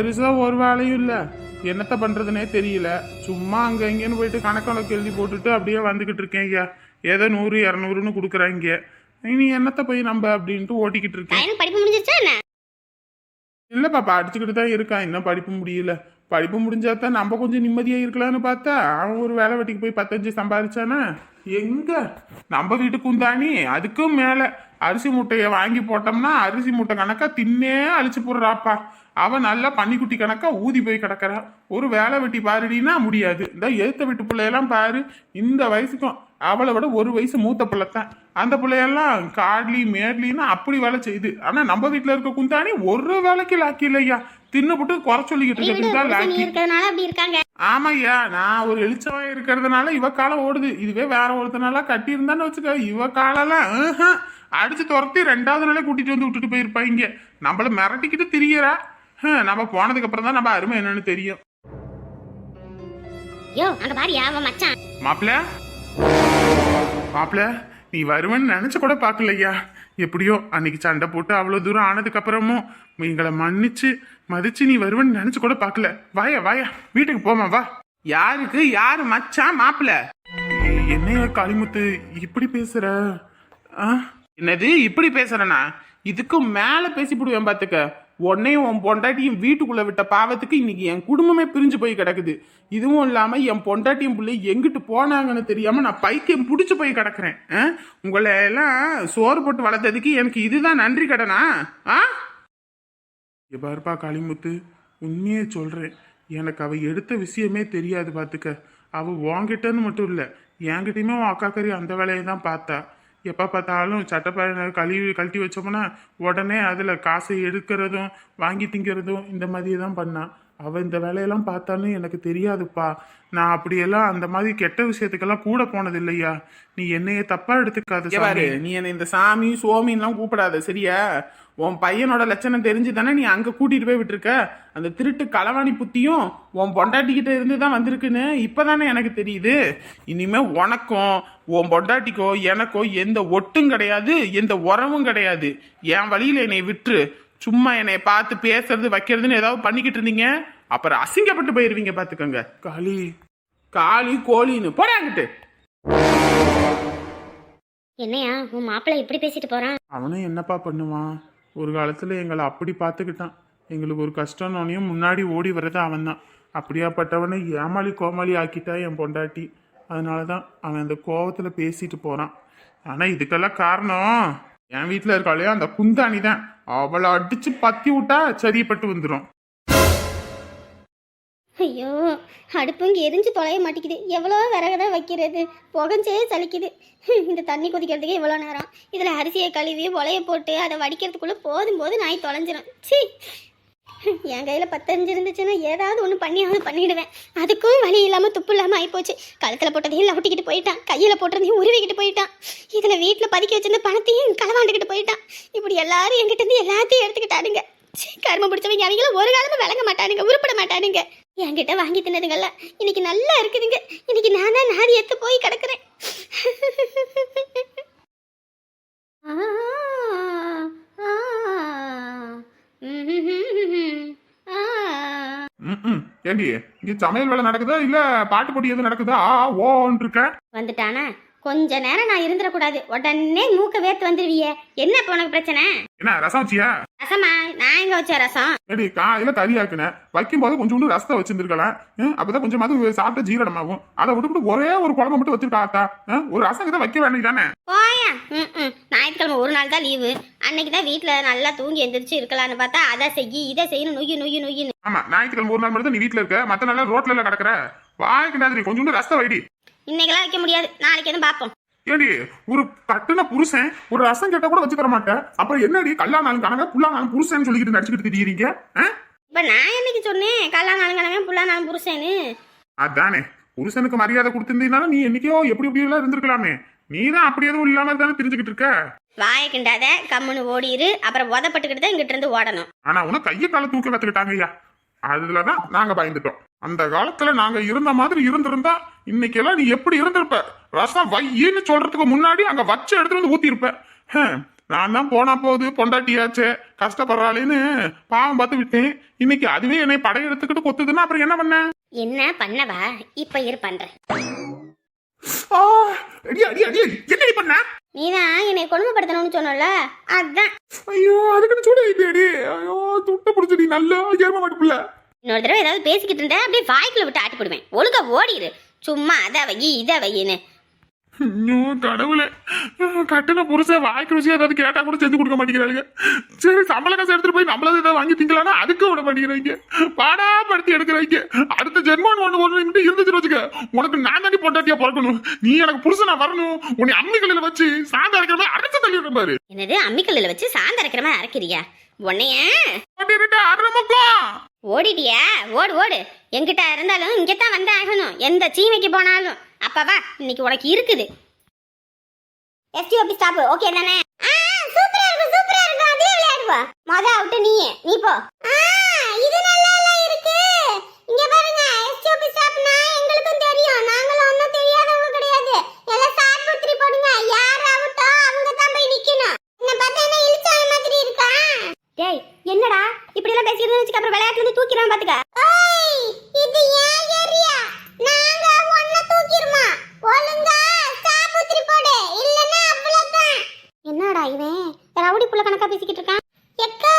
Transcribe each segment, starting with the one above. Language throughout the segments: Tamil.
பெருசா ஒரு வேலையும் இல்ல. என்னத்த பண்றதுனே தெரியல. சும்மா அங்க இங்கன்னு போயிட்டு கணக்கணக்கு எழுதி போட்டுட்டு அப்படியே வந்துகிட்டு இருக்கேன் ஐயா ஏதோ நூறு இரநூறுன்னு கொடுக்குறாங்க. இனி என்னத்த போய் நம்ம அப்படின்ட்டு ஓட்டிக்கிட்டு இருக்கேன். படிப்பு முடிஞ்சிருச்சா என்ன? இல்ல பாப்பா அடிச்சுக்கிட்டு தான் இருக்கான் இன்னும் படிப்பு முடியல. படிப்பு முடிஞ்சா தான் நம்ம கொஞ்சம் நிம்மதியா இருக்கலாம்னு பார்த்தா அவன் ஒரு வேலை வெட்டிக்கு போய் பத்தஞ்சு சம்பாதிச்சானா எங்க? நம்ம வீட்டு குந்தாணி அதுக்கும் மேல அரிசி மூட்டைய வாங்கி போட்டோம்னா அரிசி மூட்டை கணக்கா தின்னே அழிச்சு போடுறாப்பா. அவன் நல்லா பன்னிக்குட்டி கணக்கா ஊதி போய் கிடக்குறா. ஒரு வேலை வெட்டி பாருடினா முடியாது. இந்த எழுத்த வீட்டு பிள்ளையெல்லாம் பாரு இந்த வயசுக்கும் அவளை விட ஒரு வயசு மூத்த பிள்ளைத்தான். அந்த பிள்ளையெல்லாம் காட்லி மேட்லின்னு அப்படி வேலை செய்யுது ஆனா நம்ம வீட்டுல இருக்க குந்தாணி ஒரு வேலைக்கு லாக்கி இல்லையா? தின்னுபுட்டு குறை சொல்லிக்கிட்டு நீ லாக்கி. ஆமாய்யா நான் ஒரு எழுச்சவன் இருக்கிறதுனால இவ காலம் ஓடுது. இதுவே வேற ஒருத்தனால கட்டி இருந்தான்னு வச்சுக்க இவ காலெல்லாம் அடிச்சு துரத்தி ரெண்டாவது நாளே கூட்டிட்டு வந்து விட்டுட்டு போயிருப்பாங்க நம்மள மிரட்டிக்கிட்டு திரியறா. நம்ம போனதுக்கு அப்புறம் தான் நம்ம அருமை என்னன்னு தெரியும். யோ அங்க பாரியா அவன் மச்சான்? மாப்பிள? மாப்பிள நீ வருவேன்னு நினைச்சு கூட பார்க்கலையா? எப்படியோ அன்னைக்கு சண்டை போட்டு அவ்வளோ தூரம் ஆனதுக்கு அப்புறமும் எங்களை மன்னிச்சு மதிச்சு நீ வருவேன்னு நினைச்சு கூட பார்க்கல. வாயா வாயா வீட்டுக்கு போமா வா. யாருக்கு யாரு மச்சான் மாப்பிள? என்னைய காளிமுத்து இப்படி பேசுற? ஆ? என்னது இப்படி பேசுறனா? இதுக்கும் மேல பேசிவிடுவேன் பாத்துக்க. உன்னையும் உன் பொண்டாட்டியும் வீட்டுக்குள்ள விட்ட பாவத்துக்கு இன்னைக்கு என் குடும்பமே பிரிஞ்சு போய் கிடக்குது. இதுவும் இல்லாம என் பொண்டாட்டியும் பிள்ளை எங்கிட்டு போனாங்கன்னு தெரியாம நான் பைத்தியம் பிடிச்சி போய் கிடக்குறேன். ஆ? உங்களை எல்லாம் சோறு போட்டு வளர்த்ததுக்கு எனக்கு இதுதான் நன்றி கடனா? ஆ? எப்பாருப்பா பாருப்பா காளிமுத்து. உண்மையே சொல்றேன். எனக்கு அவ எடுத்த விஷயமே தெரியாது பாத்துக்க. அவ உங்ககிட்டன்னு மட்டும் இல்ல என்கிட்டயுமே உன் அக்கா கறி அந்த வேலையை தான் பார்த்தா. எப்போ பார்த்தாலும் சட்டப்பயண கழுவி கழட்டி வச்சோம்னா உடனே அதில் காசை எடுக்கிறதும் வாங்கி திங்கிறதும் இந்த மாதிரி தான் பண்ணான் அவள் இந்த வேலையெல்லாம் பார்த்தான்னு எனக்கு தெரியாதுப்பா. நான் அப்படியெல்லாம் அந்த மாதிரி கெட்ட விஷயத்துக்கெல்லாம் கூட போனது இல்லையா நீ என்னைய தப்பா எடுத்துக்காத சாமி. நீ என்னை இந்த சாமி சோமின்லாம் கூப்பிடாத சரியா? உன் பையனோட லட்சணம் தெரிஞ்சு தானே நீ அங்க கூட்டிட்டு போய் விட்டுருக்க? அந்த திருட்டு களவாணி புத்தியும் உன் பொண்டாட்டிக்கிட்ட இருந்து தான் வந்திருக்குன்னு இப்பதானே எனக்கு தெரியுது. இனிமே உனக்கும் உன் பொண்டாட்டிக்கோ எனக்கோ எந்த ஒட்டும் கிடையாது எந்த உறவும் கிடையாது. என் வழியில என்னை விட்டுரு. சும்மா என்னை பார்த்து பேசுறது வைக்கிறதுன்னு ஏதாவது பண்ணிக்கிட்டு இருந்தீங்க? அப்புறம் அசிங்கப்பட்டு போயிருவீங்க பாத்துக்கோங்க. காளி. காளி கோழின்னு. போடாங்கிட்டு என்னையா உன் மாப்பிள்ளை இப்படி பேசிட்டு போறான்? அவனும் என்னப்பா பண்ணுவான்? ஒரு காலத்துல எங்களை அப்படி பார்த்துக்கிட்டான். எங்களுக்கு ஒரு கஷ்டம்னோனையும் முன்னாடி ஓடி வர்றது அவன் தான் அப்படியாப்பட்டவனை ஏமாளி கோமாளி ஆக்கிட்டா என் பொண்டாட்டி. அதனால தான் அவன் அந்த கோவத்தில் பேசிட்டு போறான். ஆனால் இதுக்கெல்லாம் காரணம் என் வீட்டில் இருக்காளே அந்த குந்தாணி தான். அவளை அடிச்சு பத்தி விட்டா சரியப்பட்டு வந்துடும் ஐயோ அடுப்பு இங்கே எரிஞ்சு தொலைய மாட்டேங்குது. எவ்வளோ விறகு தான் வைக்கிறது? புகஞ்சே சலிக்குது. இந்த தண்ணி கொதிக்கிறதுக்கே இவ்வளோ நேரம். இதில் அரிசியை கழுவி உலைய போட்டு அதை வடிக்கிறதுக்குள்ளே போதும் போது நாய் தொலைஞ்சிரும். சி என் கையில் பத்தஞ்சு இருந்துச்சுன்னா ஏதாவது ஒன்று பண்ணியாவது பண்ணிடுவேன். அதுக்கும் வழி இல்லாமல் துப்பு இல்லாமல் ஆகிப்போச்சு கழுத்தில் போட்டதையும் லவட்டிக்கிட்டு போயிட்டான். கையில் போட்டதையும் உருவிக்கிட்டு போயிட்டான். இதில் வீட்டில் பதுக்கி வச்சிருந்த பணத்தையும் களவாண்டுக்கிட்டு போயிட்டான். இப்படி எல்லாரும் என்கிட்ட இருந்து எல்லாத்தையும் எடுத்துக்கிட்டானுங்க. கரும பிடிச்சவங்க அவங்களும் ஒரு காலமும் விளங்க மாட்டானுங்க உருப்பட மாட்டானுங்க. என்கிட்ட வாங்கி தின்னதுங்கல்ல இன்னைக்கு நல்லா இருக்குதுங்க. இன்னைக்கு நான் தான் நாதி எடுத்து போய் கிடக்குறேன். ஆ, ஆ, ஆ. ம் ஏண்டி? இங்க சமையல் வேலை நடக்குதா? இல்ல பாட்டு போட்டி எதுவும் நடக்குதா? ஆ ஓன்னு இருக்க வந்துட்டானா? கொஞ்ச நேரம் நான் இருந்துடக்கூடாது. உடனே மூக்க வேர்த்து வந்துடுவியே என்ன இப்போ உனக்கு பிரச்சனை? என்ன ரசம் வச்சியா? ரசமா? நான் எங்க வச்ச ரசம்? ஏடி காலையில கறியா இருக்குனேன் வைக்கும் போது கொஞ்சோண்டு ரசத்தை வச்சிருந்துருக்கலாம் அப்பதான் கொஞ்சமாவது சாப்பிட்ட ஜீரணமாகும். அதை விட்டுவிட்டு ஒரே ஒரு குழம்பு மட்டும் வச்சிருக்கா ஒரு ரசம் தான் வைக்க வேண்டியதானே போயா. ஞாயிற்றுக்கிழமை ஒரு நாள் தான் லீவு. அன்னைக்கு தான் வீட்டில் நல்லா தூங்கி எந்திரிச்சு இருக்கலாம்னு பார்த்தா அதை செய் இதை செய்யணும் நொய்யு நொய்யு நொய்யுன்னு. ஆமா ஞாயிற்றுக்கிழமை ஒரு நாள் மட்டும் நீ வீட்டுல இருக்க. மத்த நாள் ரோட்ல எல்லாம் கிடக்குற வாய்க்கு கொஞ்சோண்டு ரசத்தை வைடி. இன்னைக்கெல்லாம் வைக்க முடியாது. நாளைக்கு எதுவும் பார்ப்போம். ஏடி ஒரு கட்டுன புருஷன் ஒரு ரசம் கேட்டா கூட வச்சு தர மாட்டேன் அப்புறம் என்னடி கல்யாணம் கணக்க புல்லானாலும் புருஷன் சொல்லிக்கிட்டு நடிச்சுக்கிட்டு ஆ? இப்போ நான் என்னைக்கு சொன்னேன்? கல்லா நாளும் கிழமை புள்ளா நாளும் புருஷன்னு? அதானே. புருஷனுக்கு மரியாதை கொடுத்திருந்தீங்கன்னா நீ என்னைக்கோ எப்படி எப்படி எல்லாம் இருந்திருக்கலாமே. நீ தான் அப்படி எதுவும் இல்லாம தானே தெரிஞ்சுக்கிட்டு இருக்க? வாயை கிண்டாத கம்முன்னு ஓடிரு அப்புறம் உதப்பட்டுக்கிட்டு தான் இங்கிட்ட இருந்து ஓடணும். ஆனா உன கைய கால தூக்க கத்துக்கிட்டாங்க ஐயா அதுலதான் நாங்க பயந்துட்டோம். அந்த காலத்துல நாங்க இருந்த மாதிரி இருந்திருந்தா இன்னைக்கு எல்லாம் நீ எப்படி இருந்திருப்ப? ரசம் வையின்னு சொல்றதுக்கு முன்னாடி அங்க வச்ச இடத்துல வந்து ஊத்தி இருப்ப ஹம், நான் தான் போனா போகுது பொண்டாட்டியாச்சே கஷ்டப்படுறாளேன்னு பாவம் பார்த்து விட்டேன். இன்னைக்கு அதுவே என்னை படையெடுத்துக்கிட்டு கொத்துதுன்னா அப்புறம் என்ன பண்ண? என்ன பண்ணவா? இப்ப இரு அடி. என்னடி பண்ண? நீதான் என்னை கொடுமைப்படுத்தணும்னு சொன்னல? அதான். ஐயோ அதுக்குன்னு சூட ஐயோ. துட்ட பிடிச்சடி நல்லா ஏர்ம மாட்டுப்புல இன்னொரு தடவை ஏதாவது பேசிக்கிட்டு இருந்தேன் அப்படியே வாய்க்குள்ள விட்டு ஆட்டி போடுவேன். ஒழுங்கா ஓடிடு சும்மா அதை வை இதை வையின்னு. ஐயோ கடவுளே. கட்டின புருஷன் வாய்க்கு ருசியா ஏதாவது கேட்டா கூட செஞ்சு கொடுக்க மாட்டேங்கிறாங்க சரி சம்பள காசு எடுத்துட்டு போய் நம்மளது ஏதாவது வாங்கி திங்கலாம்னா அதுக்கு விட மாட்டேங்கிறாங்க. பாடா படுத்தி எடுக்கிறாங்க. அடுத்த ஜென்மம் ஒண்ணு ஒண்ணு மட்டும் இருந்துச்சு வச்சுக்க. உனக்கு நான் தாண்டி பொண்டாட்டியா பிறக்கணும். நீ எனக்கு புருஷனா வரணும். உன்னை அம்மிகளில் வச்சு சாந்த அரைக்கிற மாதிரி அரைச்சு தள்ளி விடுற பாரு. என்னது அம்மிக்கல்லில் வச்சு சாந்த அரைக்கிற மாதிரி அரைக்கிறியா? உன்னைய? ஓடிட்டியா? ஓடு ஓடு. எங்கிட்ட இருந்தாலும் இங்கே தான் வந்து ஆகணும். எந்த சீமைக்கு போனாலும். அப்பவா இன்னைக்கு உனக்கு இருக்குது. எஸ்டிஓபி ஸ்டாப் ஓகே தானே? சூப்பரா இருக்கும் சூப்பரா இருக்கும். அதே விளையாடுவா. மொத அவுட் நீயே. நீ போ இது நல்லா இருக்கு இங்க பாருங்க எஸ்டிஓபி ஸ்டாப்னா எங்களுக்கும் தெரியும் நாங்களும் ஒன்றும் தெரியாதவங்க கிடையாது எல்லாம் சார் புத்திரி போடுங்க யார் அவுட்டோ அவங்க தான் போய் நிக்கணும் என்ன பார்த்தா என்ன இழுச்சாய மாதிரி இருக்கா டேய் என்னடா? இப்படி எல்லாம் பேசிட்டு வச்சுக்க அப்புறம் விளையாட்டுல இருந்து தூக்கிடுவான் பாத்துக்க. ஓய் இது ஏன் ஏரியா? நாங்க ஒண்ண தூக்கிடுமா? ஒழுங்கா சாபுத்திரி போடு இல்லனா அவ்வளவுதான். என்னடா இவன்? ரவுடி புள்ள கணக்கா பேசிக்கிட்டு இருக்கான் எக்கா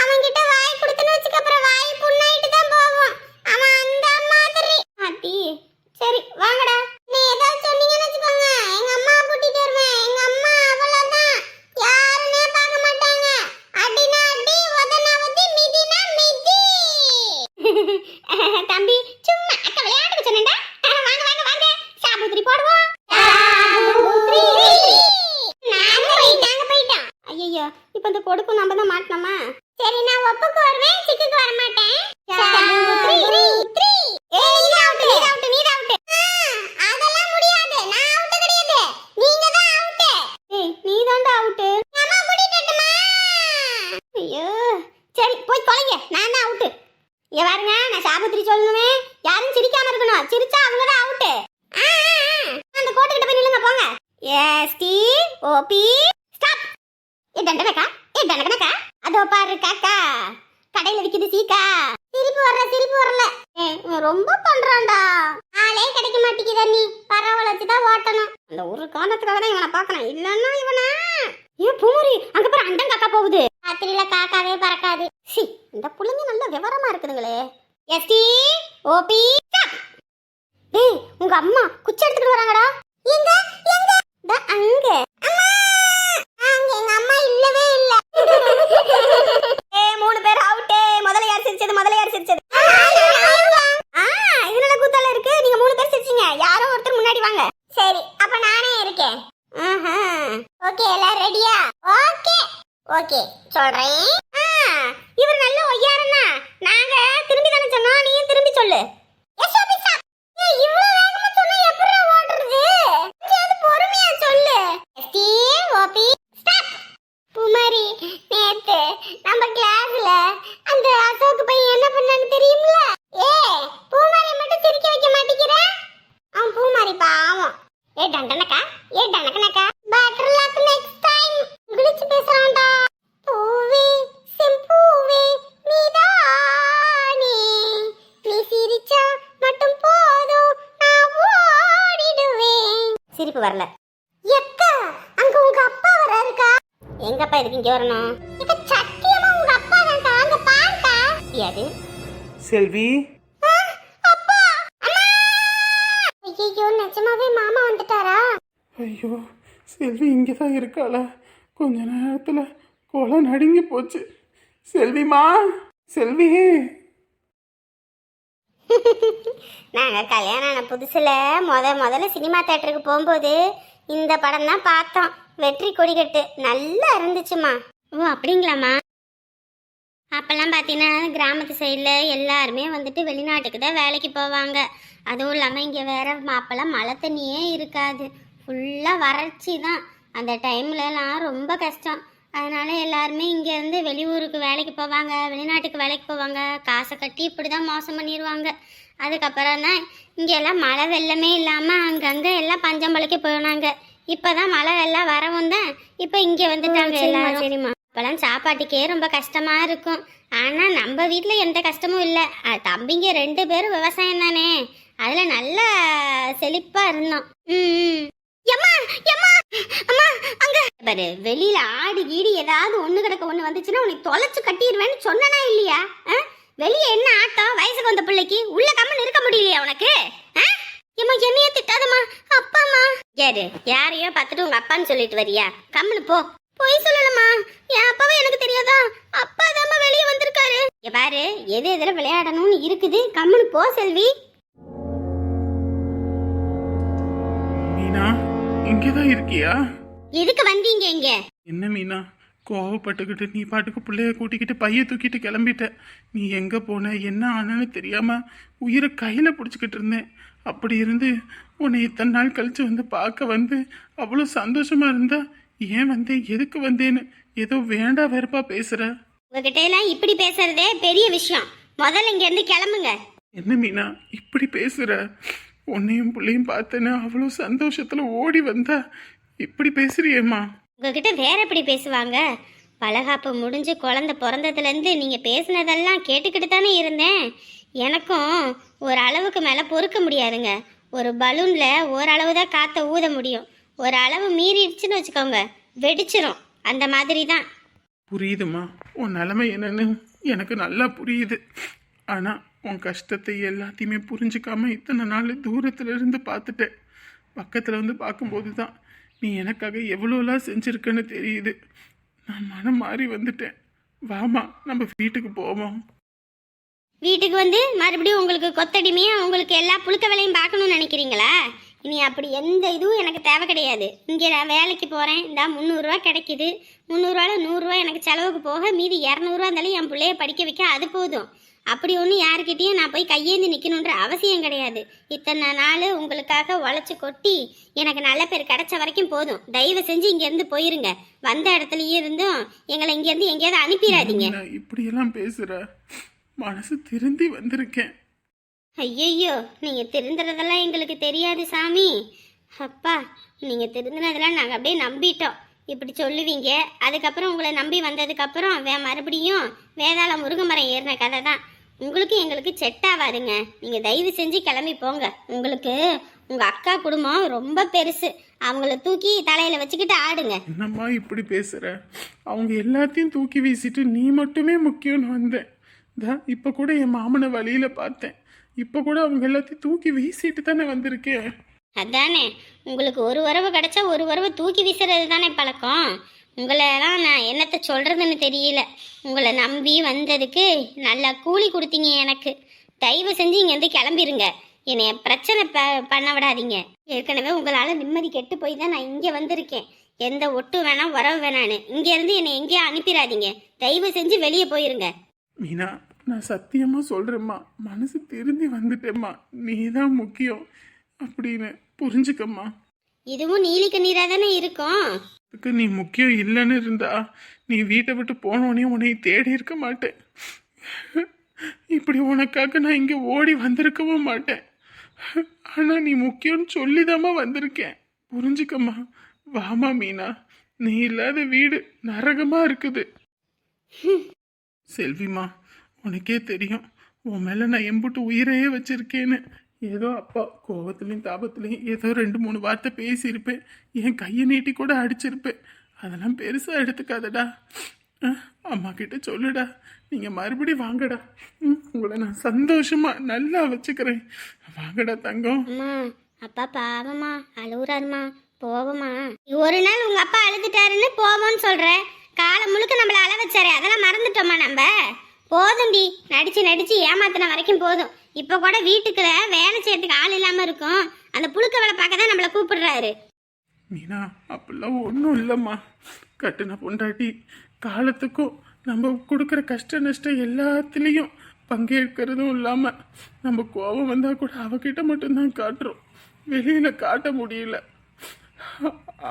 அவன் கிட்ட வாய் கொடுத்தன வச்சுக்க அப்புறம் வாய் புண்ணாயிட்டு தான் போவோம் அவன் அந்த மாதிரி அடி சரி வாங்கடா நீ ஏதாவது சொன்னீங்கன்னு வச்சுக்கோங்க எங்க அம்மா கூட்டிட்டு வருவேன் எங்க அம்மா அவ்வளவுதான் யாருன்னே பார்க்க மாட்டாங்க அடினா அடி உதனா உதி மிதினா மிதி தம்பி சும்மா அக்கா விளையாடுக்கு சொன்னேன்டா அஹ், வாங்க வாங்க வாங்க சாபுத்திரி போடுவோம் நாங்க போயிட்டாங்க போயிட்டோம் ஐயோ இப்போ இந்த கொடுக்கும் நம்ம தான் மாட்டணுமா சரி நான் ஒப்புக்கு வருவேன் சிக்குக்கு வர மாட்டேன் அதெல்லாம் முடியாது நான் அவுட் கிடையாது நீங்க தான் அவுட் ஏய் நீ தான்டா அவுட் அம்மா முடிட்டட்டுமா ஐயோ சரி போய் தொலைங்க நான் தான் அவுட் இங்க பாருங்க நான் சாபத்திரி சொல்லணுமே. யாரும் சிரிக்காம இருக்கணும். சிரிச்சா அவங்க தான் அவுட் அந்த கோட்டுக்கிட்ட போய் நில்லுங்க போங்க. S T O P stop ஏ தண்டனக்கா ஏ தண்டனக்கா அதோ பாரு காக்கா. கடையில விக்குது சீக்கா. திருப்பி வரல திருப்பி வரல. ஏ, ரொம்ப பண்றான்டா. ஆளே கிடைக்க மாட்டேங்குதா நீ பரவாயில்ல வச்சுதான் ஓட்டணும். அந்த ஒரு காரணத்துக்காக தான் இவனை பார்க்கணும். இல்லைன்னா இவனா? ஏ பூமரி அங்க பாரு அண்டன் காக்கா போகுது. ராத்திரியில காக்காவே பறக்காது. சி இந்த புள்ளைங்க நல்ல விவரமா இருக்குதுங்களே. எஸ்டி ஓபி டேய் உங்க அம்மா குச்சி எடுத்துட்டு வராங்கடா எங்க எங்க டா அங்க அம்மா அங்க எங்க அம்மா இல்லவே இல்ல ஏய் மூணு பேர் அவுட் முதல்ல யார் சிரிச்சது முதல்ல யார் சிரிச்சது ஆ இதனால கூத்தால இருக்கு நீங்க மூணு பேர் சிரிச்சீங்க யாரோ ஒருத்தர் முன்னாடி வாங்க சரி அப்ப நானே இருக்கேன் ஓகே எல்லாரும் ரெடியா ஓகே ஓகே சொல்றேன் இங்க வரணும். இப்ப சத்தியமா உங்க அப்பா தான் அங்க பாருக்கா. எது? செல்வி. ஐயோ நிஜமாவே மாமா வந்துட்டாரா? ஐயோ செல்வி இங்கே தான் இருக்காளா? கொஞ்ச நேரத்தில் கொலை நடுங்கி போச்சு. செல்விமா செல்வி. நாங்க கல்யாணம் ஆன புதுசுல முத முதல்ல சினிமா தேட்டருக்கு போகும்போது இந்த படம் தான் பார்த்தோம். வெற்றி கொடிக்கட்டு நல்லா இருந்துச்சுமா. ஓ அப்படிங்களாம்மா. அப்போல்லாம் பார்த்தீங்கன்னா கிராமத்து சைடில் எல்லாருமே வந்துட்டு வெளிநாட்டுக்கு தான் வேலைக்கு போவாங்க. அதுவும் இல்லாமல் இங்கே வேற அப்போல்லாம் மழை தண்ணியே இருக்காது. ஃபுல்லாக வறட்சி தான். அந்த டைம்லலாம் ரொம்ப கஷ்டம். அதனால எல்லாருமே இங்கேருந்து வெளியூருக்கு வேலைக்கு போவாங்க வெளிநாட்டுக்கு வேலைக்கு போவாங்க. காசை கட்டி இப்படி தான் மோசம் பண்ணிடுவாங்க அதுக்கப்புறம் தான் இங்கே எல்லாம் மழை வெள்ளமே இல்லாமல் அங்கங்கே எல்லாம் பஞ்சம் பழைக்க போனாங்க. இப்பதான் மழை எல்லாம் வரவும் தான் இப்போ இங்க வந்துட்டாங்க எல்லாரும். சரிம்மா. இப்பெல்லாம் சாப்பாட்டுக்கே ரொம்ப கஷ்டமா இருக்கும். ஆனா நம்ம வீட்ல எந்த கஷ்டமும் இல்ல. தம்பிங்க ரெண்டு பேரும் விவசாயம் தானே. அதுல நல்ல செழிப்பா இருந்தோம். ம், பாரு வெளியில ஆடு கீடு ஏதாவது ஒண்ணு கிடக்க ஒண்ணு வந்துச்சுன்னா உனக்கு தொலைச்சு கட்டிடுவேன்னு சொன்னனா இல்லையா? வெளியே என்ன ஆட்டம்? வயசுக்கு வந்த பிள்ளைக்கு உள்ள கம்மன் இருக்க முடியலையா உனக்கு? ஏம்மா என்னைய திட்டாதம்மா? அப்பாம்மா. யாரு யாரையோ பார்த்துட்டு உங்க அப்பான்னு சொல்லிட்டு வரியா? கம்முனு போ. பொய் சொல்லலம்மா. என் அப்பாவை எனக்கு தெரியாதா? அப்பா தாம்மா வெளியே வந்திருக்காரு. இங்க பாரு எது எதுல விளையாடணும்னு இருக்குது. கம்முனு போ செல்வி. மீனா இங்கதான் இருக்கியா? எதுக்கு வந்தீங்க இங்க? என்ன மீனா? கோவப்பட்டுக்கிட்டு நீ பாட்டுக்கு பிள்ளைய கூட்டிக்கிட்டு பைய தூக்கிட்டு கிளம்பிட்ட. நீ எங்க போன என்ன ஆனான்னு தெரியாம உயிரை கையில பிடிச்சிக்கிட்டு இருந்தேன். அப்படி இருந்து உன்னை இத்தனை நாள் கழிச்சு வந்து பார்க்க வந்து அவ்வளோ சந்தோஷமா இருந்தா ஏன் வந்தேன் எதுக்கு வந்தேன்னு ஏதோ வேண்டா வெறுப்பா பேசுற. உங்ககிட்ட எல்லாம் இப்படி பேசுறதே பெரிய விஷயம். முதல்ல இங்க இருந்து கிளம்புங்க. என்ன மீனா இப்படி பேசுற? உன்னையும் பிள்ளையும் பார்த்தேன்னு அவ்வளோ சந்தோஷத்துல ஓடி வந்தா இப்படி பேசுறியேம்மா? உங்ககிட்ட வேற எப்படி பேசுவாங்க? பலகாப்பு முடிஞ்சு குழந்தை பிறந்ததுலேருந்து நீங்கள் பேசுனதெல்லாம் கேட்டுக்கிட்டு தானே இருந்தேன். எனக்கும் ஒரு அளவுக்கு மேலே பொறுக்க முடியாதுங்க. ஒரு பலூனில் ஓரளவு தான் காற்றை ஊத முடியும். ஒரு அளவு மீறிடுச்சுன்னு வச்சுக்கோங்க. வெடிச்சிரும். அந்த மாதிரி தான் புரியுதுமா உன் நிலைமை என்னன்னு எனக்கு நல்லா புரியுது. ஆனால் உன் கஷ்டத்தை எல்லாத்தையுமே புரிஞ்சுக்காம இத்தனை நாள் தூரத்தில் இருந்து பார்த்துட்டேன். பக்கத்தில் வந்து பார்க்கும்போது தான் நீ எனக்காக எவ்வளோலாம் செஞ்சுருக்கன்னு தெரியுது. நான் மனம் மாறி வந்துட்டேன். வாமா நம்ம வீட்டுக்கு போவோம். வீட்டுக்கு வந்து மறுபடியும் உங்களுக்கு கொத்தடிமையாக உங்களுக்கு எல்லா புழுக்க வேலையும் பார்க்கணும்னு நினைக்கிறீங்களா? இனி அப்படி எந்த இதுவும் எனக்கு தேவை கிடையாது. இங்கே நான் வேலைக்கு போகிறேன் இந்த முந்நூறுரூவா கிடைக்குது. முந்நூறுரூவால நூறுரூவா எனக்கு செலவுக்கு போக மீதி இரநூறுவா இருந்தாலும் என் பிள்ளைய படிக்க வைக்க அது போதும். அப்படி ஒன்றும் யாருக்கிட்டேயும் நான் போய் கையேந்தி நிற்கணுன்ற அவசியம் கிடையாது. இத்தனை நாள் உங்களுக்காக உழைச்சி கொட்டி எனக்கு நல்ல பேர் கிடைச்ச வரைக்கும் போதும். தயவு செஞ்சு இங்கேருந்து போயிருங்க. வந்த இடத்துலயே இருந்தும் எங்களை இங்கேருந்து எங்கேயாவது அனுப்பிடாதீங்க. இப்படியெல்லாம் பேசுற? மனசு திருந்தி வந்திருக்கேன். ஐயையோ நீங்கள் திருந்துறதெல்லாம் எங்களுக்கு தெரியாது சாமி. அப்பா நீங்கள் திருந்தினதெல்லாம் நாங்கள் அப்படியே நம்பிட்டோம். இப்படி சொல்லுவீங்க. அதுக்கப்புறம் உங்களை நம்பி வந்ததுக்கப்புறம் வே மறுபடியும் வேதாள முருங்கமரம் ஏறின கதை தான் உங்களுக்கு எங்களுக்கு செட் ஆகாதுங்க. நீங்கள் தயவு செஞ்சு கிளம்பி போங்க. உங்களுக்கு உங்கள் அக்கா குடும்பம் ரொம்ப பெருசு. அவங்கள தூக்கி தலையில் வச்சுக்கிட்டு ஆடுங்க. என்னம்மா இப்படி பேசுற? அவங்க எல்லாத்தையும் தூக்கி வீசிட்டு நீ மட்டுமே முக்கியம்னு வந்தேன் தான் இப்போ கூட என் மாமனை வழியில பார்த்தேன். இப்போ கூட அவங்க எல்லாத்தையும் தூக்கி வீசிட்டு தானே வந்திருக்கேன். அதானே. உங்களுக்கு ஒரு உறவு கிடைச்சா ஒரு உறவு தூக்கி வீசுறது தானே பழக்கம். உங்களெல்லாம் நான் என்னத்தை சொல்கிறதுன்னு தெரியல. உங்களை நம்பி வந்ததுக்கு நல்லா கூலி கொடுத்தீங்க எனக்கு. தயவு செஞ்சு இங்கேருந்து கிளம்பிருங்க. என்னைய பிரச்சனை ப பண்ண விடாதீங்க. ஏற்கனவே உங்களால் நிம்மதி கெட்டு போய் தான் நான் இங்கே வந்திருக்கேன். எந்த ஒட்டு வேணாம் உறவு வேணான்னு இங்கேருந்து என்னை எங்கேயும் அனுப்பிடாதீங்க. தயவு செஞ்சு வெளியே போயிருங்க. மீனா நான் சத்தியமா சொல்றேம்மா. மனசு திருந்தி வந்துட்டேம்மா. நீ தான் முக்கியம். அப்படின்னு புரிஞ்சுக்கம்மா. இதுவும் நீலி கண்ணீராக தானே இருக்கும்? அதுக்கு நீ முக்கியம் இல்லைன்னு இருந்தா நீ வீட்டை விட்டு போனோடனே உன்னை தேடி இருக்க மாட்டேன். இப்படி உனக்காக நான் இங்கே ஓடி வந்திருக்கவும் மாட்டேன். ஆனால் நீ முக்கியம்னு சொல்லிதாம்மா வந்திருக்கேன். புரிஞ்சுக்கம்மா. வாமா மீனா. நீ இல்லாத வீடு நரகமாக இருக்குது. செல்விமா உனக்கே தெரியும். உன் மேலே நான் எம்புட்டு உயிரையே வச்சிருக்கேன்னு. ஏதோ அப்பா கோபத்துலேயும் தாபத்துலையும் ஏதோ ரெண்டு மூணு வார்த்தை பேசியிருப்பேன். என் கையை நீட்டி கூட அடிச்சிருப்பேன். அதெல்லாம் பெருசாக எடுத்துக்காதடா. அம்மா கிட்ட சொல்லுடா. நீங்கள் மறுபடியும் வாங்கடா. உங்களை நான் சந்தோஷமா நல்லா வச்சுக்கிறேன். வாங்கடா தங்கம். அப்பா பாவமா அழுகுறாருமா போவோமா ஒரு நாள் உங்க அப்பா அழுதுட்டாருன்னு போவோம்னு சொல்ற. காலம் முழுக்க நம்மள அழ வச்சாரு அதெல்லாம் மறந்துட்டோமா நம்ம? போதும்டி. நடிச்சு நடிச்சு ஏமாத்தின வரைக்கும் போதும். இப்போ கூட வீட்டுக்குள்ள வேலை செய்யறதுக்கு ஆள் இல்லாம இருக்கும். அந்த புழுக்க வேலை பார்க்க தான் நம்மளை கூப்பிடுறாரு. மீனா அப்படிலாம் ஒன்றும் இல்லைம்மா. கட்டுன பொண்டாட்டி காலத்துக்கும் நம்ம கொடுக்குற கஷ்ட நஷ்டம் எல்லாத்துலேயும் பங்கேற்கிறதும் இல்லாமல் நம்ம கோபம் வந்தால் கூட அவகிட்ட மட்டும்தான் காட்டுறோம். வெளியில் காட்ட முடியல.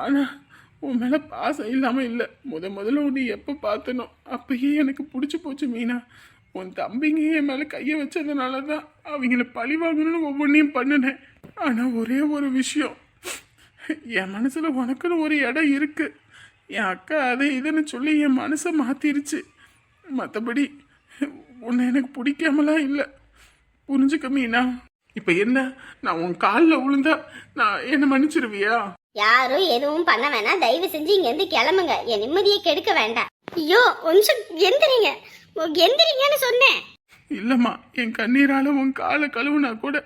ஆனால் உன் மேலே பாசம் இல்லாமல் இல்லை. முத முதல்ல உன்னை எப்போ பார்த்தனோ அப்பயே எனக்கு பிடிச்சி போச்சு மீனா. உன் தம்பிங்க என் மேலே கையை வச்சதுனால தான் அவங்கள பழி வாங்கணும்னு ஒவ்வொன்றையும் பண்ணினேன். ஆனால் ஒரே ஒரு விஷயம். என் மனசில் உனக்குன்னு ஒரு இடம் இருக்குது என் அக்கா அதை இதுன்னு சொல்லி என் மனசை மாற்றிருச்சு மற்றபடி உன்னை எனக்கு பிடிக்காமலாம் இல்லை. புரிஞ்சுக்க மீனா? இப்போ என்ன? நான் உன் காலில் விழுந்தா நான் என்ன மன்னிச்சிருவியா? யாரும் எதுவும் பண்ண வேணாம். தயவு செஞ்சு இங்கேருந்து கிளம்புங்க. என் நிம்மதியை கெடுக்க வேண்டாம். ஐயோ கொஞ்சம் எந்திரிங்க. எந்திரிங்கன்னு சொன்னேன். இல்லைம்மா என் கண்ணீரால உன் காலை கழுவுனா கூட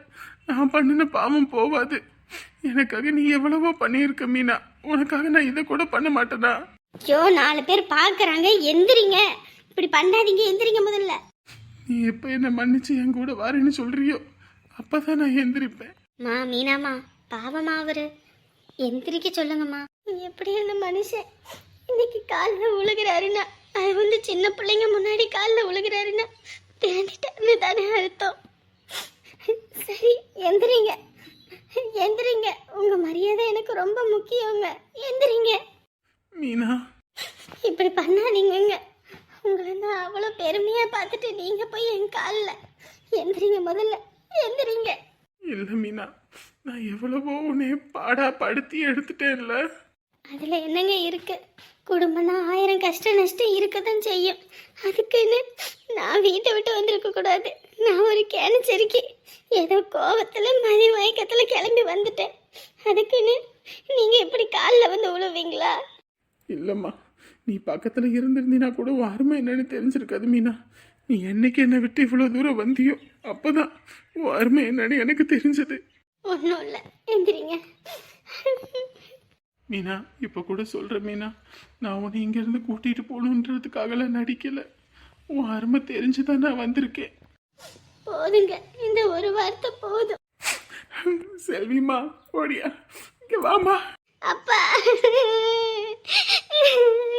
நான் பண்ணின பாவம் போவாது. எனக்காக நீ எவ்வளவோ பண்ணியிருக்க மீனா. உனக்காக நான் இதை கூட பண்ண மாட்டேனா? ஐயோ நாலு பேர் பார்க்கறாங்க எந்திரிங்க. இப்படி பண்ணாதீங்க எந்திரிங்க முதல்ல. நீ எப்போ என்னை மன்னிச்சு என் கூட வரேன்னு சொல்றியோ அப்பதான் நான் எந்திரிப்பேன். மா மீனாமா பாவமா அவரு. எந்திரிக்க சொல்லுங்கம்மா. எப்படி அந்த மனுஷன். இன்னைக்கு காலில் விழுகிறாருன்னா வந்து சின்ன பிள்ளைங்க முன்னாடி காலில் விழுகிறாருன்னா தேண்டிட்டாருன்னு தானே அர்த்தம். சரி எந்திரிங்க. எந்திரிங்க. உங்க மரியாதை எனக்கு ரொம்ப முக்கியங்க. எந்திரிங்க. மீனா? இப்படி பண்ணாதீங்கங்க. உங்களை நான் அவ்வளோ பெருமையாக பார்த்துட்டு நீங்கள் போய் என் காலில் எந்திரிங்க முதல்ல. எந்திரிங்க. இல்லை மீனா நான் எவ்வளவோ உன்னை பாடா படுத்தி எடுத்துட்டேன்ல. அதில் என்னங்க இருக்கு? குடும்பம்னா ஆயிரம் கஷ்ட நஷ்டம் இருக்க தான் செய்யும். அதுக்குன்னு நான் வீட்டை விட்டு வந்திருக்க கூடாது. நான் ஒரு கேனச்சரிக்கை ஏதோ கோவத்தில் மதி மயக்கத்தில் கிளம்பி வந்துட்டேன். அதுக்குன்னு நீங்கள் இப்படி காலில் வந்து விழுவீங்களா இல்லைம்மா நீ பக்கத்தில் இருந்திருந்தீனா கூட அருமை என்னன்னு தெரிஞ்சிருக்காது மீனா. நீ என்னைக்கு என்னை விட்டு இவ்வளோ தூரம் வந்தியோ அப்போதான் அருமை என்னன்னு எனக்கு தெரிஞ்சது. ஒன்றும் இல்லை எந்திரிங்க. மீனா இப்போ கூட சொல்கிற மீனா நான் உன்னை இங்கேருந்து கூட்டிகிட்டு போகணுன்றதுக்காகலாம் நடிக்கலை. உன் அருமை தெரிஞ்சு தான் நான் வந்திருக்கேன். போதுங்க இந்த ஒரு வார்த்தை போதும். செல்விமா ஓடியா இங்கே வாமா அப்பா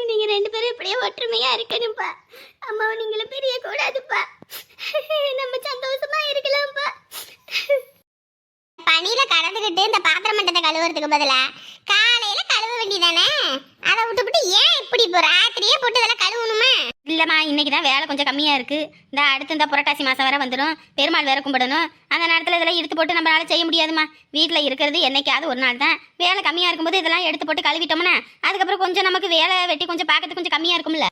நீங்க ரெண்டு பேரும் இப்படியே ஒற்றுமையா இருக்கணும்ப்பா அம்மாவை நீங்கள பிரிய கூடாதுப்பா நம்ம சந்தோஷமா இருக்கலாம்ப்பா பனியில கலந்துக்கிட்டு இந்த பாத்திர மண்டத்தை கழுவுறதுக்கு பதிலா காலையில வேண்டியதானே அதை விட்டுவிட்டு ஏன் இப்படி இப்போ ராத்திரியே போட்டு இதெல்லாம் கழுவணுமா? இல்லம்மா இன்னைக்கு தான் வேலை கொஞ்சம் கம்மியா இருக்கு. இந்த அடுத்து இந்த புரட்டாசி மாசம் வேற வந்துடும் பெருமாள் வேற கும்பிடணும். அந்த நேரத்தில் இதெல்லாம் எடுத்து போட்டு நம்மளால செய்ய முடியாதும்மா. வீட்டில் இருக்கிறது என்னைக்காவது ஒரு நாள் தான். வேலை கம்மியா இருக்கும்போது இதெல்லாம் எடுத்து போட்டு கழுவிட்டோம்னா அதுக்கப்புறம் கொஞ்சம் நமக்கு வேலை வெட்டி கொஞ்சம் பார்க்கறதுக்கு கொஞ்சம் கம்மியா இருக்கும்ல.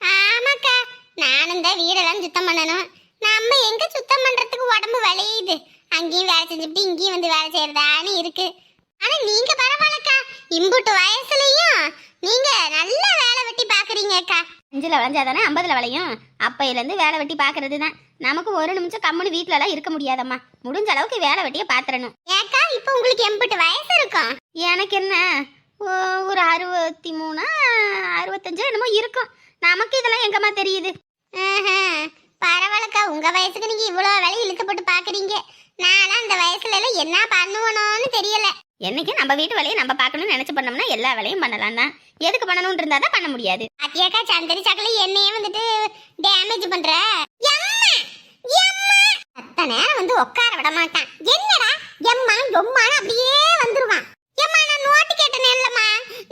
ஆமாக்கா நானும் தான் வீடெல்லாம் சுத்தம் பண்ணணும். நம்ம எங்க சுத்தம் பண்றதுக்கு உடம்பு வலியுது. அங்கேயும் வேலை செஞ்சுட்டு இங்கேயும் வந்து வேலை செய்யறதான்னு இருக்கு. ஆனா நீங்க பரவாயில்லக்கா. இம்புட்டு வயசுலயும் நீங்க நல்ல வேலை வெட்டி பாக்குறீங்க அக்கா. அஞ்சில் விளைஞ்சாதானே ஐம்பதுல விளையும்? அப்பையிலேருந்து வேலை வெட்டி பார்க்கறது தான் நமக்கு ஒரு நிமிஷம் கம்முன்னு வீட்டிலலாம் இருக்க முடியாதம்மா. முடிஞ்ச அளவுக்கு வேலை வெட்டியை பார்த்துறணும் ஏக்கா இப்போ உங்களுக்கு எம்புட்டு வயசு இருக்கும் எனக்கு என்ன? ஓ- ஒரு அறுபத்தி மூணா அறுபத்தஞ்சோ என்னமோ இருக்கும். நமக்கு இதெல்லாம் எங்கம்மா தெரியுது? பரவாயில்லக்கா உங்க வயசுக்கு நீங்க இவ்வளவு வேலை இழுத்து போட்டு பாக்குறீங்க. நான்லாம் அந்த வயசுல எல்லாம் என்ன பண்ணுவனோன்னு தெரியல. என்னைக்கு நம்ம வீட்டு வேலையை நம்ம பார்க்கணும்னு நினைச்சு பண்ணோம்னா எல்லா வேலையும் பண்ணலாம் தான் எதுக்கு பண்ணணும்னு இருந்தா தான் பண்ண முடியாது. அத்தியாக்கா சந்தரி சக்கல என்னையே வந்துட்டு டேமேஜ் பண்ற? எம்மா! வந்து உட்கார விட மாட்டான். என்னடா? எம்மா எம்மான்னு அப்படியே வந்துருவான். எம்மா நான் நோட்டு கேட்டேனே இல்லம்மா.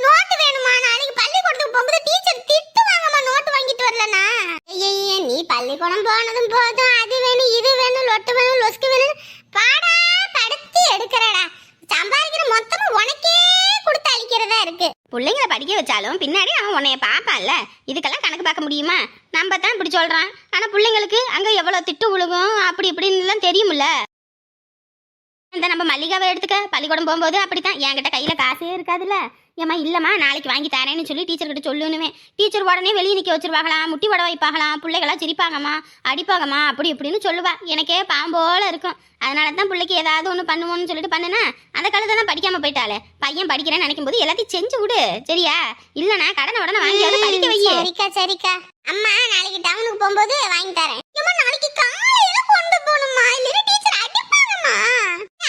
நோட்டு வேணுமா? நாளைக்கு பள்ளிக்கூடத்துக்கு போகும்போது டீச்சர் திட்டுவாங்கம்மா நோட்டு வாங்கிட்டு வரலனா ஐயய்ய நீ பள்ளிக்கூடம் போனதும் போதும். அது வேணும் இது வேணும் லொட்டு வேணும் லொஸ்கு வேணும் பாடா படுத்தி எடுக்கிறடா சம்பாதிக்கிற மொத்தமா உனக்கே கொடுத்து அழிக்கிறதா இருக்கு பிள்ளைங்களை படிக்க வச்சாலும் பின்னாடி அவன் உன்னைய பார்ப்பான்ல? இதுக்கெல்லாம் கணக்கு பார்க்க முடியுமா? நம்ம தான் இப்படி சொல்கிறான் ஆனால் பிள்ளைங்களுக்கு அங்கே எவ்வளோ திட்டு விழுகும்? அப்படி இப்படின்னு தெரியுமில்ல தெரியும்ல. இந்த நம்ம மல்லிகாவை எடுத்துக்க? பள்ளிக்கூடம் போகும்போது அப்படித்தான். என்கிட்ட கையில காசே இருக்காதுல்ல. ஏம்மா இல்லம்மா நாளைக்கு வாங்கி தரேன்னு சொல்லி டீச்சர் கிட்ட டீச்சர் உடனே வெளியே நிக்க வச்சிருவாங்களாம் முட்டி வட வைப்பாங்களாம் பிள்ளைகளா சிரிப்பாங்கம்மா அடிப்பாங்கம்மா அப்படி இப்படின்னு சொல்லுவா. எனக்கே பாம்போல இருக்கும். அதனால தான் பிள்ளைக்கு ஏதாவது ஒன்று பண்ணுவோம்னு சொல்லிட்டு பண்ணுனா அந்த காலத்தை தான் படிக்காம போயிட்டாலே பையன் படிக்கிறேன்னு நினைக்கும் போது எல்லாத்தையும் செஞ்சு விடு. சரியா? இல்லனா கடனை உடனே வாங்கியாவது படிக்க வை சரிக்கா சரிக்கா. அம்மா நாளைக்கு டவுனுக்கு போகும்போது வாங்கி தரேன். நாளைக்கு காலையில கொண்டு போகணுமா இல்லைன்னா டீச்சர் அடிப்பாங்கம்மா.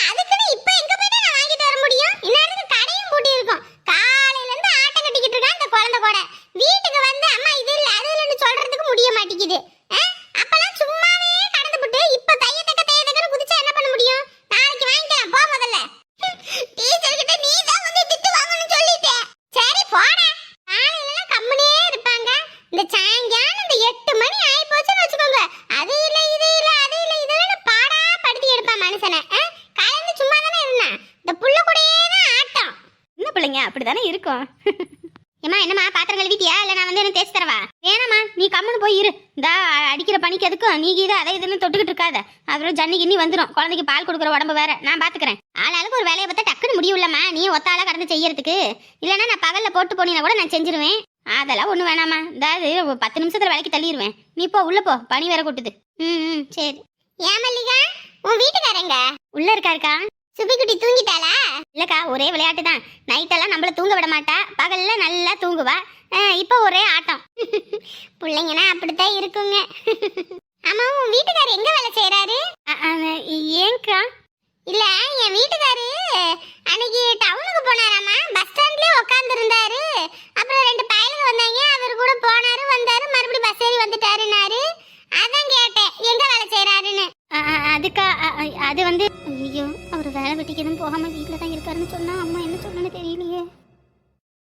அதுக்குன்னு இப்ப எங்க போய் நான் வாங்கிட்டு வர முடியும்? இந்நேரத்துக்கு கடையும் பூட்டி இருக்கும் காலையில இருந்து ஆட்டம் கட்டிக்கிட்டு இருக்கா இந்த குழந்தை கூட. வீட்டுக்கு வந்து அம்மா இது இல்ல அது இல்லன்னு சொல்றதுக்கு முடிய மாட்டேங்குது. அப்பெல்லாம் சும்மாவே கடந்து விட்டு இப்ப தைய தக்க தைய தக்கன்னு குதிச்சா என்ன பண்ண முடியும்? நாளைக்கு வாங்கிக்கலாம் போ முதல்ல டீச்சர் கிட்ட நீ தான் வந்து திட்டு வாங்கணும்னு சொல்லிட்டேன் சரி போடா காலையில கம்முனே இருப்பாங்க இந்த சாயங்காலம் இந்த எட்டு மணி ஆகி போச்சுன்னு வச்சுக்கோங்க அது இல்ல இது இல்ல அது இல்ல இது இல்ல பாடா படுத்தி எடுப்பான் மனுஷனை ஆ? காலையில சும்மா தானே இருந்தான் இந்த புள்ள கூடயே தான் ஆட்டம் அப்படிதானே இருக்கும் ஏமா என்னம்மா பாத்திரம் கழுவிட்டியா? இல்லை நான் வந்து என்ன தேய்ச்சி தரவா? வேணாம்மா நீ கம்முன்னு போய் இரு. இந்த அடிக்கிற பணிக்கு அதுக்கும் நீ கீது அதை இதுன்னு தொட்டுக்கிட்டு இருக்காத. அப்புறம் ஜன்னி கிண்ணி வந்துடும் குழந்தைக்கு பால் கொடுக்குற உடம்பு வேற. நான் பாத்துக்கிறேன். ஆளாளுக்கு ஒரு வேலையை பார்த்தா டக்குன்னு முடியும்லம்மா நீ ஒத்தாளா கடந்து செய்யறதுக்கு. இல்லைன்னா நான் பகலில் போட்டு போனீங்கன்னா கூட நான் செஞ்சிருவேன். அதெல்லாம் ஒன்றும் வேணாம்மா. அதாவது ஒரு பத்து நிமிஷத்துல வேலைக்கு தள்ளிடுவேன் நீ போ உள்ள போ. பனி வேற கொட்டுது. ம் ம் சரி. ஏன் மல்லிகா? உன் வீட்டுக்காரங்க? உள்ள இருக்காருக்கா? சுபிக்குட்டி தூங்கிட்டாளா? இல்லக்கா ஒரே விளையாட்டு தான் நைட்டெல்லாம் நம்மள தூங்க விட மாட்டா. பகல்ல நல்லா தூங்குவா. இப்போ ஒரே ஆட்டம். பிள்ளைங்கன்னா அப்படித்தான் இருக்குங்க. ஆமா உன் வீட்டுக்காரர் எங்க வேலை செய்யறாரு ஏன்க்கா இல்ல என் வீட்டுக்காரு அன்னைக்கு டவுனுக்கு போனாராமா பஸ் ஸ்டாண்ட்லயே உட்கார்ந்து இருந்தாரு அப்புறம் ரெண்டு பயலுங்க வந்தாங்க. அவர் கூட போனாரு வந்தாரு. மறுபடியும் பஸ் ஏறி வந்துட்டாருனாரு அதான் கேட்டேன். எங்க வேலை செய்யறாருன்னு அ- அதுக்கா அது வந்து ஐயோ அவர் வேலை வெட்டிக்கு எதுவும் போகாம வீட்டில் தான் இருக்காருன்னு சொன்னா அம்மா